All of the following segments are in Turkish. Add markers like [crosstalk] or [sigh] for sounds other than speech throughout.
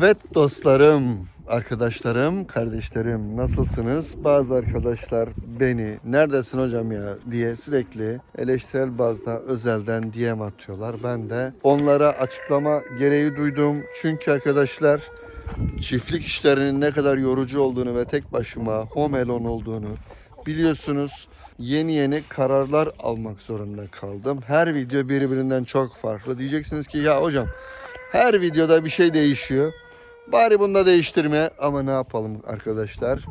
Evet dostlarım, arkadaşlarım, kardeşlerim nasılsınız? Bazı arkadaşlar beni neredesin hocam ya diye sürekli eleştirel bazda özelden DM atıyorlar. Ben de onlara açıklama gereği duydum. Çünkü arkadaşlar çiftlik işlerinin ne kadar yorucu olduğunu ve tek başıma home alone olduğunu biliyorsunuz. Yeni yeni kararlar almak zorunda kaldım. Her video birbirinden çok farklı. Diyeceksiniz ki ya hocam her videoda bir şey değişiyor. Bari bunda değiştirme ama ne yapalım arkadaşlar?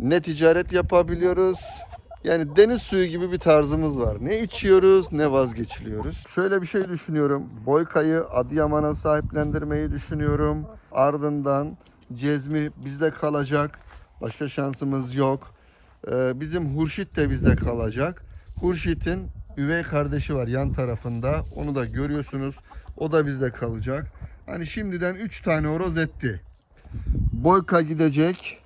Ne ticaret yapabiliyoruz? Yani deniz suyu gibi bir tarzımız var. Ne içiyoruz ne vazgeçiliyoruz. Şöyle bir şey düşünüyorum. Boyka'yı Adıyaman'a sahiplendirmeyi düşünüyorum. Ardından Cezmi bizde kalacak. Başka şansımız yok. Ee, bizim Hurşit de bizde kalacak. Hurşit'in üvey kardeşi var yan tarafında. Onu da görüyorsunuz. O da bizde kalacak. Hani şimdiden 3 tane horoz etti. Boyka gidecek.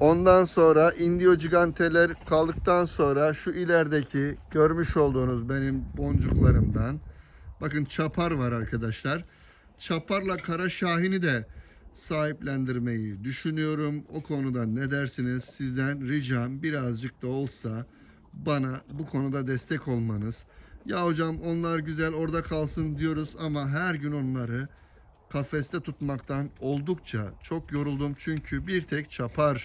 Ondan sonra Indio Giganteler kaldıktan sonra şu ilerideki görmüş olduğunuz benim boncuklarımdan bakın çapar var arkadaşlar. Çaparla Kara Şahin'i de sahiplendirmeyi düşünüyorum. O konuda ne dersiniz? Sizden ricam birazcık da olsa bana bu konuda destek olmanız. Ya hocam onlar güzel orada kalsın diyoruz ama her gün onları kafeste tutmaktan oldukça çok yoruldum. Çünkü bir tek çapar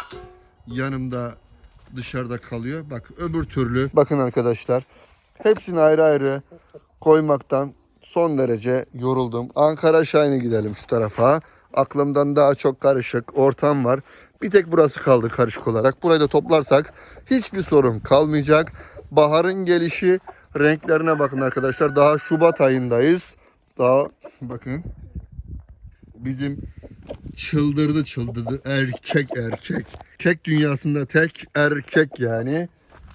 yanımda dışarıda kalıyor. Bak öbür türlü. Bakın arkadaşlar hepsini ayrı ayrı koymaktan son derece yoruldum. Ankara Şahin'e gidelim şu tarafa. Aklımdan daha çok karışık ortam var. Bir tek burası kaldı karışık olarak. Burayı da toplarsak hiçbir sorun kalmayacak. Baharın gelişi renklerine bakın arkadaşlar. Daha Şubat ayındayız. Daha bakın bizim çıldırdı çıldırdı erkek erkek. Kek dünyasında tek erkek yani.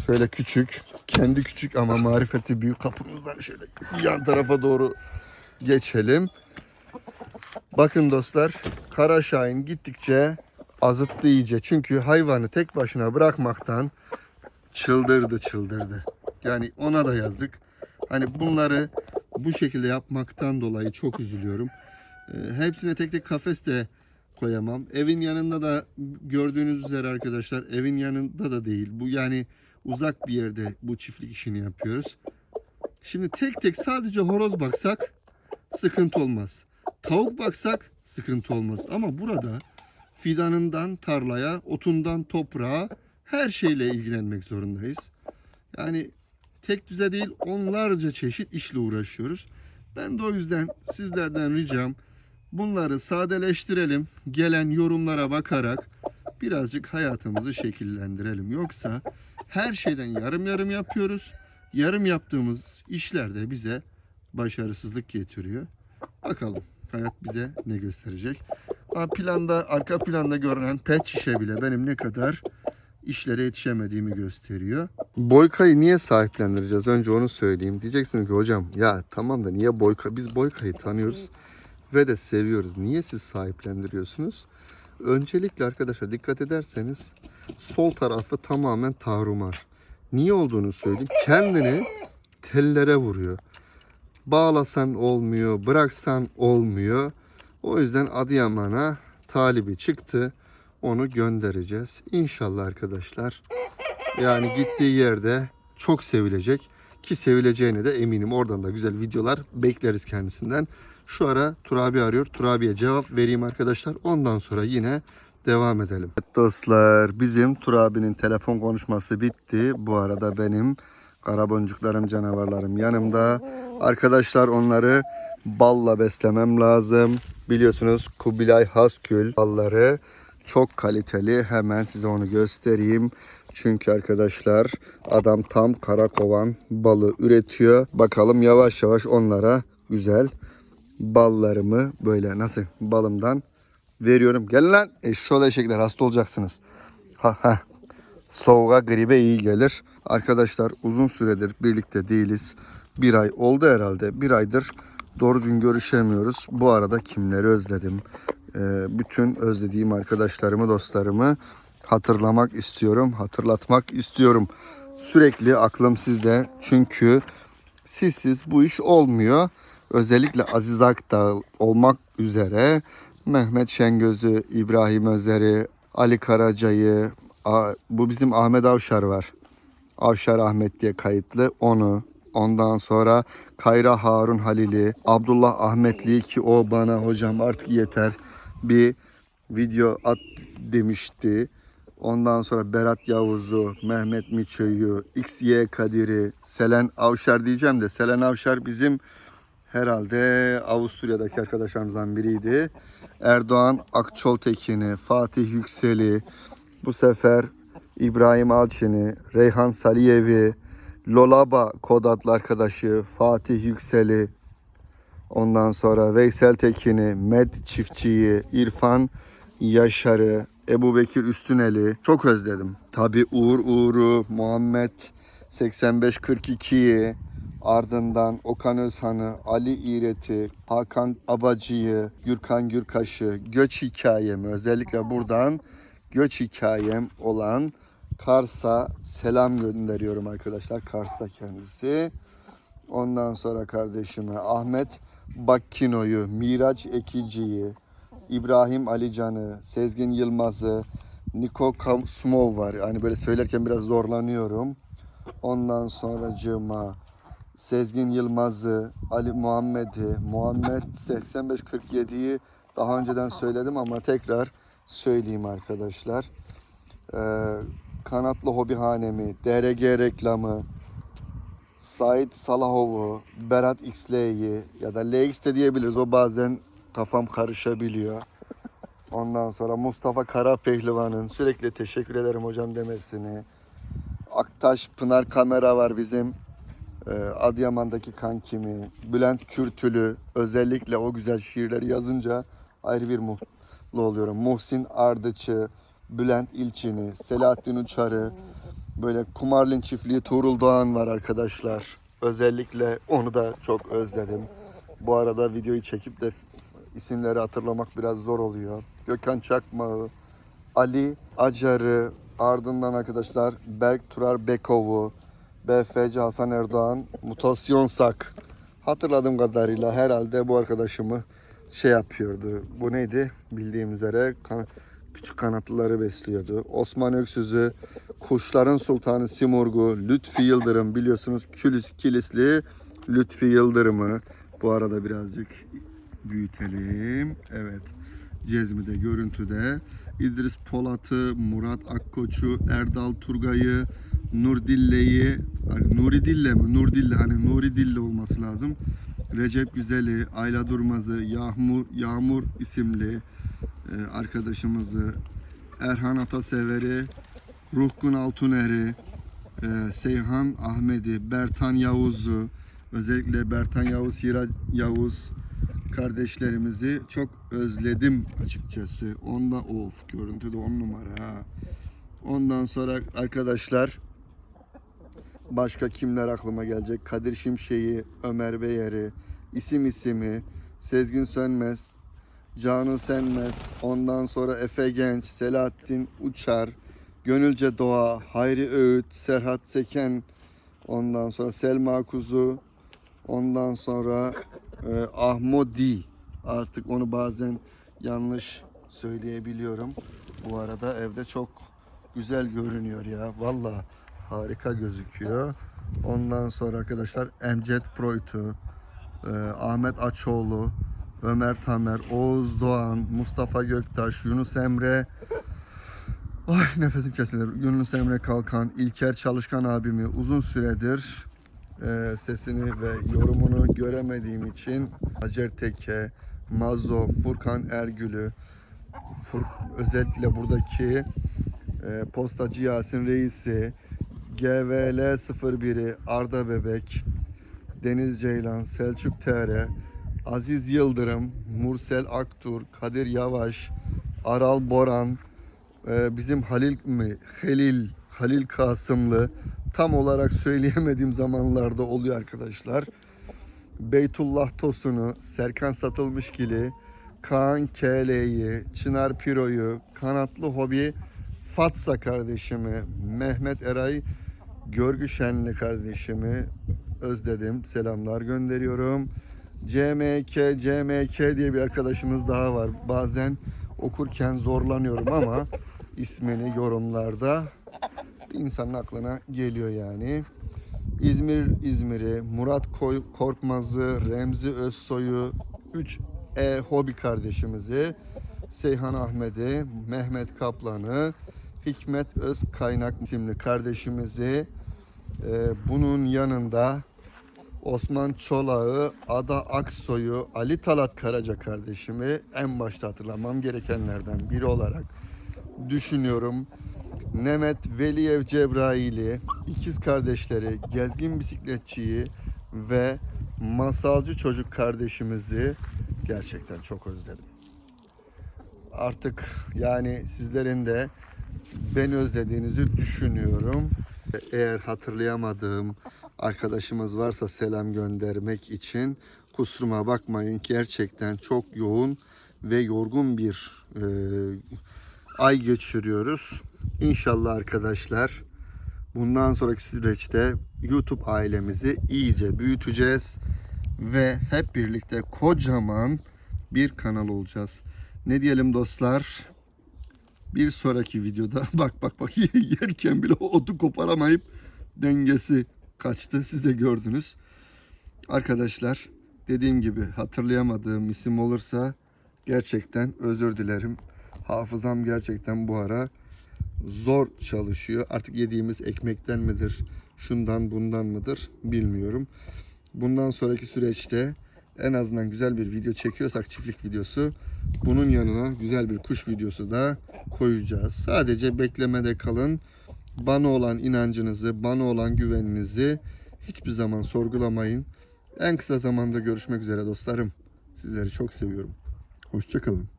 Şöyle küçük, kendi küçük ama marifeti büyük kapımızdan şöyle yan tarafa doğru geçelim. Bakın dostlar, Kara Şahin gittikçe azıttı iyice. Çünkü hayvanı tek başına bırakmaktan çıldırdı çıldırdı. Yani ona da yazık. Hani bunları bu şekilde yapmaktan dolayı çok üzülüyorum. Ee, hepsine tek tek kafes de koyamam. Evin yanında da gördüğünüz üzere arkadaşlar evin yanında da değil. Bu yani uzak bir yerde bu çiftlik işini yapıyoruz. Şimdi tek tek sadece horoz baksak sıkıntı olmaz. Tavuk baksak sıkıntı olmaz. Ama burada fidanından tarlaya, otundan toprağa her şeyle ilgilenmek zorundayız. Yani tek düze değil onlarca çeşit işle uğraşıyoruz. Ben de o yüzden sizlerden ricam bunları sadeleştirelim. Gelen yorumlara bakarak birazcık hayatımızı şekillendirelim. Yoksa her şeyden yarım yarım yapıyoruz. Yarım yaptığımız işler de bize başarısızlık getiriyor. Bakalım hayat bize ne gösterecek. Ha, planda arka planda görünen pet şişe bile benim ne kadar işlere yetişemediğimi gösteriyor. Boyka'yı niye sahiplendireceğiz? Önce onu söyleyeyim. Diyeceksiniz ki hocam ya tamam da niye Boyka? Biz Boyka'yı tanıyoruz ve de seviyoruz. Niye siz sahiplendiriyorsunuz? Öncelikle arkadaşlar dikkat ederseniz sol tarafı tamamen tahrumar. Niye olduğunu söyleyeyim. Kendini tellere vuruyor. Bağlasan olmuyor, bıraksan olmuyor. O yüzden Adıyaman'a talibi çıktı. Onu göndereceğiz. İnşallah arkadaşlar. Yani gittiği yerde çok sevilecek. Ki sevileceğine de eminim. Oradan da güzel videolar bekleriz kendisinden. Şu ara Turabi arıyor. Turabi'ye cevap vereyim arkadaşlar. Ondan sonra yine devam edelim. Evet dostlar bizim Turabi'nin telefon konuşması bitti. Bu arada benim karaboncuklarım canavarlarım yanımda. Arkadaşlar onları balla beslemem lazım. Biliyorsunuz Kubilay Haskül balları çok kaliteli. Hemen size onu göstereyim. Çünkü arkadaşlar adam tam karakovan balı üretiyor. Bakalım yavaş yavaş onlara güzel ballarımı böyle nasıl balımdan veriyorum. Gelin lan eşşoğlu eşekler hasta olacaksınız. Ha ha. Soğuğa gribe iyi gelir. Arkadaşlar uzun süredir birlikte değiliz. Bir ay oldu herhalde. Bir aydır doğru gün görüşemiyoruz. Bu arada kimleri özledim. Ee, bütün özlediğim arkadaşlarımı, dostlarımı hatırlamak istiyorum. Hatırlatmak istiyorum. Sürekli aklım sizde. Çünkü sizsiz bu iş olmuyor. Özellikle Aziz Akdağ olmak üzere Mehmet Şengöz'ü, İbrahim Özer'i, Ali Karaca'yı, bu bizim Ahmet Avşar var. Avşar Ahmet diye kayıtlı onu. Ondan sonra Kayra Harun Halil'i, Abdullah Ahmetli ki o bana hocam artık yeter bir video at demişti. Ondan sonra Berat Yavuz'u, Mehmet Miço'yu, XY Kadir'i, Selen Avşar diyeceğim de Selen Avşar bizim herhalde Avusturya'daki arkadaşlarımızdan biriydi. Erdoğan Akçoltekin'i, Fatih Yüksel'i, bu sefer İbrahim Alçin'i, Reyhan Saliyev'i, Lolaba kod adlı arkadaşı Fatih Yüksel'i, ondan sonra Veysel Tekin'i, Med Çiftçi'yi, İrfan Yaşar'ı, Ebu Bekir Üstünel'i çok özledim. Tabi Uğur Uğur'u, Muhammed 8542'yi, ardından Okan Özhan'ı, Ali İret'i, Hakan Abacı'yı, Gürkan Gürkaş'ı, göç hikayemi özellikle buradan göç hikayem olan Kars'a selam gönderiyorum arkadaşlar. Kars'ta kendisi. Ondan sonra kardeşime Ahmet Bakkino'yu, Miraç Ekici'yi, İbrahim Alican'ı, Sezgin Yılmaz'ı, Niko Smov var. Yani böyle söylerken biraz zorlanıyorum. Ondan sonracığıma Sezgin Yılmaz'ı, Ali Muhammed'i, Muhammed 8547'yi daha önceden söyledim ama tekrar söyleyeyim arkadaşlar. Ee, Kanatlı Hobihanemi, DRG reklamı, Sait Salahov'u, Berat XL'yi ya da LX de diyebiliriz. O bazen kafam karışabiliyor. Ondan sonra Mustafa Karapehlivan'ın sürekli teşekkür ederim hocam demesini. Aktaş Pınar Kamera var bizim. Ee, Adıyaman'daki kankimi. Bülent Kürtülü özellikle o güzel şiirleri yazınca ayrı bir mutlu oluyorum. Muhsin Ardıç'ı, Bülent İlçin'i, Selahattin Uçar'ı, böyle Kumarlin çiftliği Tuğrul Doğan var arkadaşlar. Özellikle onu da çok özledim. Bu arada videoyu çekip de isimleri hatırlamak biraz zor oluyor. Gökhan Çakmağı, Ali Acar'ı, ardından arkadaşlar Berk Turar Bekov'u, BFC Hasan Erdoğan, Mutasyon Sak. Hatırladığım kadarıyla herhalde bu arkadaşımı şey yapıyordu. Bu neydi? Bildiğim üzere kan- küçük kanatlıları besliyordu. Osman Öksüz'ü, Kuşların Sultanı Simurgu, Lütfi Yıldırım biliyorsunuz Kilis, Kilisli Lütfi Yıldırım'ı bu arada birazcık büyütelim. Evet. Cezmi'de görüntüde. İdris Polat'ı, Murat Akkoç'u, Erdal Turgay'ı, Nurdille'yi, Nuri Dille mi? Nurdille hani Nuri Dille olması lazım. Recep Güzel'i, Ayla Durmaz'ı, Yağmur, Yağmur isimli e, arkadaşımızı, Erhan Atasever'i, Ruhkun Altuner'i, e, Seyhan Ahmet'i, Bertan Yavuz'u, özellikle Bertan Yavuz, Hira Yavuz kardeşlerimizi çok özledim açıkçası. Onda of görüntü de on numara ha. Ondan sonra arkadaşlar başka kimler aklıma gelecek? Kadir Şimşek'i, Ömer Beyer'i, isim isimi, Sezgin Sönmez, Canu Senmez, ondan sonra Efe Genç, Selahattin Uçar, Gönülce Doğa, Hayri Öğüt, Serhat Seken, ondan sonra Selma Kuzu, ondan sonra e, Ahmodi. Artık onu bazen yanlış söyleyebiliyorum. Bu arada evde çok güzel görünüyor ya. Valla harika gözüküyor. Ondan sonra arkadaşlar Emcet Proytu, e, Ahmet Açoğlu, Ömer Tamer, Oğuz Doğan, Mustafa Göktaş, Yunus Emre, Ay nefesim kesilir. Yunus Emre Kalkan, İlker Çalışkan abimi uzun süredir e, sesini ve yorumunu göremediğim için Hacer Teke, Mazo, Furkan Ergül'ü, Fur- özellikle buradaki e, postacı Yasin Reis'i, GVL 01'i Arda Bebek, Deniz Ceylan, Selçuk TR, Aziz Yıldırım, Mursel Aktur, Kadir Yavaş, Aral Boran, e, bizim Halil mi? Halil, Halil Kasımlı tam olarak söyleyemediğim zamanlarda oluyor arkadaşlar. Beytullah Tosun'u, Serkan Satılmışgil'i, Kaan KL'yi, Çınar Piro'yu, Kanatlı Hobi Fatsa kardeşimi, Mehmet Eray Görgü Şenli kardeşimi özledim. Selamlar gönderiyorum. CMK, CMK diye bir arkadaşımız daha var. Bazen okurken zorlanıyorum ama ismini yorumlarda insanın aklına geliyor yani. İzmir İzmir'i, Murat Koy- Korkmaz'ı, Remzi Özsoy'u, 3 E hobi kardeşimizi, Seyhan Ahmet'i, Mehmet Kaplan'ı, Hikmet Öz Kaynak isimli kardeşimizi, e, bunun yanında Osman Çolak'ı, Ada Aksoy'u, Ali Talat Karaca kardeşimi en başta hatırlamam gerekenlerden biri olarak düşünüyorum. Nemet Veliyev Cebrail'i, ikiz kardeşleri, gezgin bisikletçiyi ve masalcı çocuk kardeşimizi gerçekten çok özledim. Artık yani sizlerin de beni özlediğinizi düşünüyorum. Eğer hatırlayamadığım arkadaşımız varsa selam göndermek için kusuruma bakmayın. Gerçekten çok yoğun ve yorgun bir e, ay geçiriyoruz. İnşallah arkadaşlar bundan sonraki süreçte YouTube ailemizi iyice büyüteceğiz ve hep birlikte kocaman bir kanal olacağız. Ne diyelim dostlar? Bir sonraki videoda [laughs] bak bak bak [laughs] yerken bile o otu koparamayıp dengesi kaçtı. Siz de gördünüz. Arkadaşlar dediğim gibi hatırlayamadığım isim olursa gerçekten özür dilerim. Hafızam gerçekten bu ara zor çalışıyor. Artık yediğimiz ekmekten midir, şundan bundan mıdır bilmiyorum. Bundan sonraki süreçte en azından güzel bir video çekiyorsak çiftlik videosu bunun yanına güzel bir kuş videosu da koyacağız. Sadece beklemede kalın. Bana olan inancınızı, bana olan güveninizi hiçbir zaman sorgulamayın. En kısa zamanda görüşmek üzere dostlarım. Sizleri çok seviyorum. Hoşçakalın.